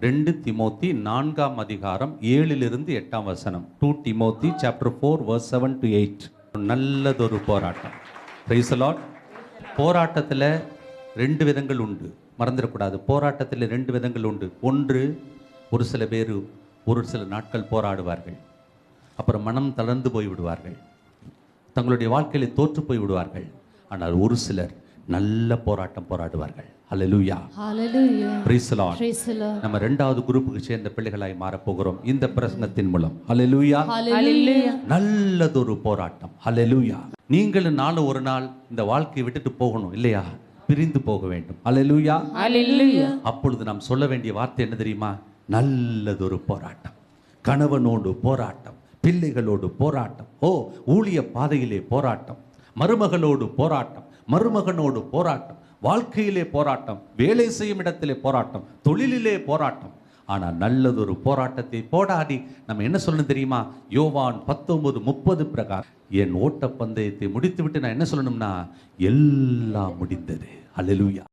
ரெண்டு திமோத்தி நான்காம் அதிகாரம் ஏழிலிருந்து எட்டாம் வசனம். Two Timothy chapter four verse seven to eight நல்லதொரு போராட்டம். பிரைஸ் போராட்டத்தில் ரெண்டு விதங்கள் உண்டு. மறந்துடக்கூடாது. போராட்டத்தில் ரெண்டு விதங்கள் உண்டு. ஒன்று ஒரு சில பேர் ஒரு சில நாட்கள் போராடுவார்கள். அப்புறம் மனம் தளர்ந்து போய் விடுவார்கள் தங்களுடைய வாழ்க்கையில் தோற்று போய் விடுவார்கள் ஆனால் ஒரு சிலர் நல்ல போராட்டம் போராடுவார்கள். ஹalleluya praise lord. Praise Lord. நம்ம ரெண்டாவது குரூப்புக்கு சேர்ந்த பிள்ளைகளாய் மாறப் போகிறோம் இந்த பிரசங்கத்தின் மூலம். ஹalleluya Hallelujah. நல்லதொரு போராட்டம். ஹalleluya நீங்களும் நானும் ஒரு நாள் இந்த வாழ்க்கையை விட்டுட்டு போகணும் இல்லையா? பிரிந்து போக வேண்டும். ஹalleluya Hallelujah. அப்பொழுது நாம் சொல்ல வேண்டிய வார்த்தை என்ன தெரியுமா? நல்லதொரு போராட்டம். கணவனோடு போராட்டம். பிள்ளைகளோடு போராட்டம். ஓ ஊழிய பாதையிலே போராட்டம். மருமகளோடு போராட்டம். மருமகனோடு போராட்டம் வாழ்க்கையிலே போராட்டம் வேலை செய்யும் இடத்திலே போராட்டம் தொழிலிலே போராட்டம். ஆனால் நல்லதொரு போராட்டத்தை போராடி நம்ம என்ன சொல்லணும் தெரியுமா? யோவான் பத்தொன்பது முப்பது பிரகாரம். என் ஓட்ட பந்தயத்தை முடித்துவிட்டு நான் என்ன சொல்லணும்னா எல்லாம் முடிந்தது. அல்லேலூயா